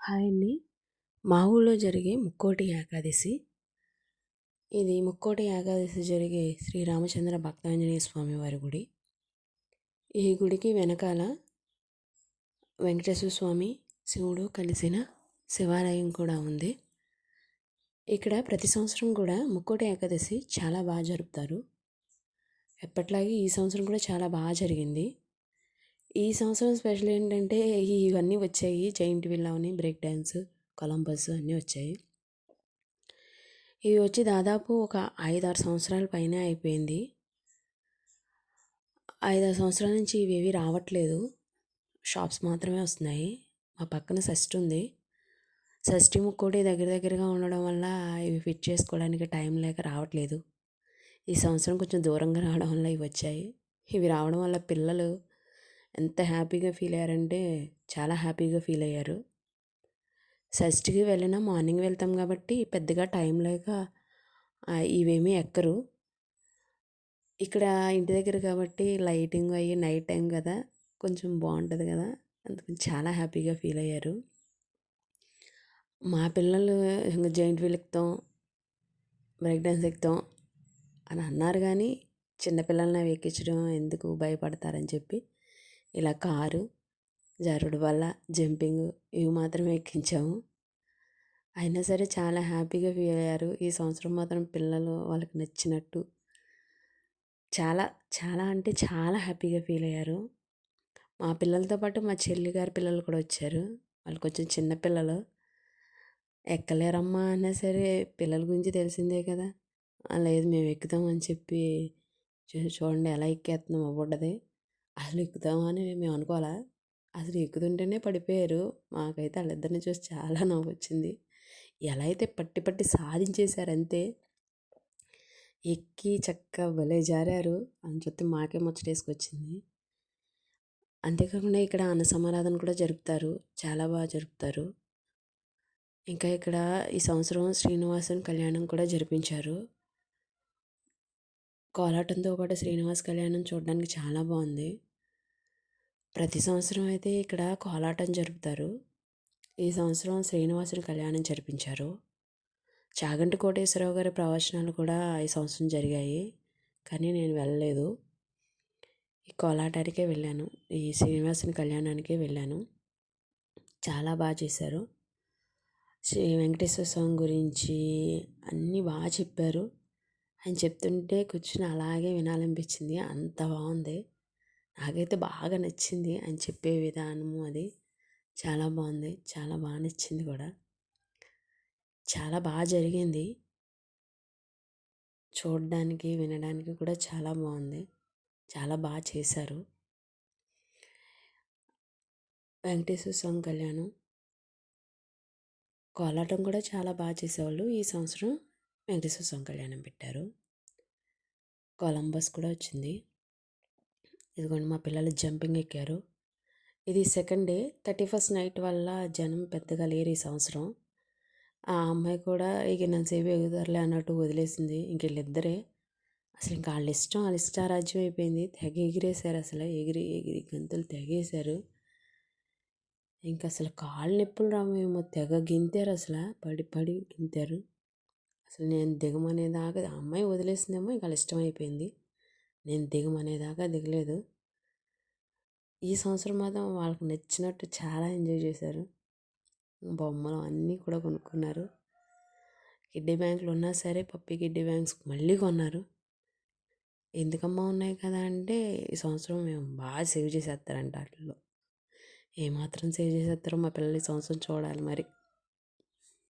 Hi అండి మా ఊళ్ళో జరిగే ముక్కోటి ఏకాదశి. ఇది ముక్కోటి ఏకాదశి జరిగే శ్రీరామచంద్ర భక్తాంజనేయ స్వామి వారి గుడి. ఈ గుడికి వెనకాల వెంకటేశ్వర స్వామి శివుడు కలిసిన శివాలయం కూడా ఉంది. ఇక్కడ ప్రతి సంవత్సరం కూడా ముక్కోటి ఏకాదశి చాలా బాగా జరుపుతారు. ఎప్పట్లాగే ఈ సంవత్సరం కూడా చాలా బాగా జరిగింది. ఈ సంవత్సరం స్పెషల్ ఏంటంటే ఇవన్నీ వచ్చాయి. జైంట్ విల్లాని బ్రేక్ డ్యాన్స్ కొలంబస్ అన్నీ వచ్చాయి. ఇవి వచ్చి దాదాపు ఒక ఐదారు సంవత్సరాల పైన అయిపోయింది. ఐదారు సంవత్సరాల నుంచి ఇవేవి రావట్లేదు. షాప్స్ మాత్రమే వస్తున్నాయి. మా పక్కన షష్టి ఉంది. షష్టి ముక్కోటి దగ్గర దగ్గరగా ఉండడం వల్ల ఇవి ఫిట్ చేసుకోవడానికి టైం లేక రావట్లేదు. ఈ సంవత్సరం కొంచెం దూరంగా రావడం వల్ల ఇవి వచ్చాయి. ఇవి రావడం వల్ల పిల్లలు ఎంత హ్యాపీగా ఫీల్ అయ్యారంటే చాలా హ్యాపీగా ఫీల్ అయ్యారు. షష్ఠికి వెళ్ళినా మార్నింగ్ వెళ్తాం కాబట్టి పెద్దగా టైం లేక ఇవేమీ ఎక్కరు. ఇక్కడ ఇంటి దగ్గర కాబట్టి లైటింగ్ అయ్యి నైట్ టైం కదా కొంచెం బాగుంటుంది కదా అందుకని చాలా హ్యాపీగా ఫీల్ అయ్యారు. మా పిల్లలు ఇంకా జాయింట్ వీల్ ఎక్కుతాం బ్రేక్ డ్యాన్స్ ఎక్కుతాం అని అన్నారు కానీ చిన్నపిల్లల్ని అవి ఎక్కించడం ఎందుకు భయపడతారని చెప్పి ఇలా కారు జారుడు వల్ల జంపింగ్ ఇవి మాత్రమే ఎక్కించాము. అయినా సరే చాలా హ్యాపీగా ఫీల్ అయ్యారు. ఈ సంవత్సరం మాత్రం పిల్లలు వాళ్ళకి నచ్చినట్టు చాలా చాలా అంటే చాలా హ్యాపీగా ఫీల్ అయ్యారు. మా పిల్లలతో పాటు మా చెల్లి గారి పిల్లలు కూడా వచ్చారు. వాళ్ళు కొంచెం చిన్న పిల్లలు. ఎక్కలేరమ్మా అన్నా సరే పిల్లల గురించి తెలిసిందే కదా. లేదు మేము ఎక్కుతామని చెప్పి చూడండి ఎలా ఎక్కేస్తున్నాం అవ్వడది అసలు ఎక్కుదామని మేము అనుకోవాలా? అసలు ఎక్కుతుంటేనే పడిపోయారు. మాకైతే వాళ్ళిద్దరిని చూసి చాలా నవ్వు వచ్చింది ఎలా అయితే పట్టి పట్టి సాధించేశారంతే ఎక్కి చక్కగా భలే జారారు. అని చెప్పి మాకే ముచ్చటేసుకొచ్చింది. అంతేకాకుండా ఇక్కడ అన్న సమారాధన కూడా జరుపుతారు. చాలా బాగా జరుపుతారు. ఇంకా ఇక్కడ ఈ సంవత్సరం శ్రీనివాసన్ కళ్యాణం కూడా జరిపించారు. కోలాటంతో పాటు శ్రీనివాస్ కళ్యాణం చూడడానికి చాలా బాగుంది. ప్రతి సంవత్సరం అయితే ఇక్కడ కోలాటం జరుపుతారు. ఈ సంవత్సరం శ్రీనివాసుని కళ్యాణం జరిపించారు. చాగంటి కోటేశ్వరరావు గారి ప్రవచనాలు కూడా ఈ సంవత్సరం జరిగాయి. కానీ నేను వెళ్ళలేదు. ఈ కోలాటానికే వెళ్ళాను. ఈ శ్రీనివాసుని కళ్యాణానికే వెళ్ళాను. చాలా బాగా చేశారు. శ్రీ వెంకటేశ్వర స్వామి గురించి అన్నీ బాగా చెప్పారు. ఆయన చెప్తుంటే కూర్చుని అలాగే వినాలనిపించింది. అంత బాగుంది. నాకైతే బాగా నచ్చింది ఆయన చెప్పే విధానము అది. చాలా బాగుంది. చాలా బాగా నచ్చింది కూడా. చాలా బాగా జరిగింది. చూడడానికి వినడానికి కూడా చాలా బాగుంది. చాలా బాగా చేశారు. వెంకటేశ్వర స్వామి కళ్యాణం. కోలాటం కూడా చాలా బాగా చేసేవాళ్ళు. ఈ సంవత్సరం వెంకటేశ్వర స్వామి కళ్యాణం పెట్టారు. కొలంబస్ కూడా వచ్చింది. ఇదిగోండి మా పిల్లలు జంపింగ్ ఎక్కారు. ఇది second day. Thirty first night వల్ల జనం పెద్దగా లేరు ఈ సంవత్సరం. ఆ అమ్మాయి కూడా ఇక నన్ను సేపు ఎగుదరలే అన్నట్టు వదిలేసింది. ఇంక వీళ్ళిద్దరే. అసలు ఇంకా వాళ్ళ ఇష్టం వాళ్ళ ఇష్టారాజ్యం అయిపోయింది. తెగ ఎగిరేశారు అసలు. ఎగిరి ఎగిరి గంతులు తెగేశారు. ఇంకా అసలు కాళ్ళు నొప్పులు రామేమో తెగ గింతారు అసలు. పడి పడి గింతారు. అసలు నేను దిగమనేదాకా అమ్మాయి వదిలేసిందేమో. ఇంకా వాళ్ళ ఇష్టం అయిపోయింది. నేను దిగమనేదాకా దిగలేదు. ఈ సంవత్సరం మాత్రం వాళ్ళకి నచ్చినట్టు చాలా ఎంజాయ్ చేశారు. బొమ్మలు అన్నీ కూడా కొనుక్కున్నారు. కిడ్డీ బ్యాంకులు ఉన్నా సరే పప్పి కిడ్డీ బ్యాంక్స్ మళ్ళీ కొన్నారు. ఎందుకమ్మా ఉన్నాయి కదా అంటే ఈ సంవత్సరం మేము బాగా సేవ్ చేసేస్తారంట వాటిల్లో. ఏమాత్రం సేవ్ చేసేస్తారో మా పిల్లలు ఈ సంవత్సరం చూడాలి మరి.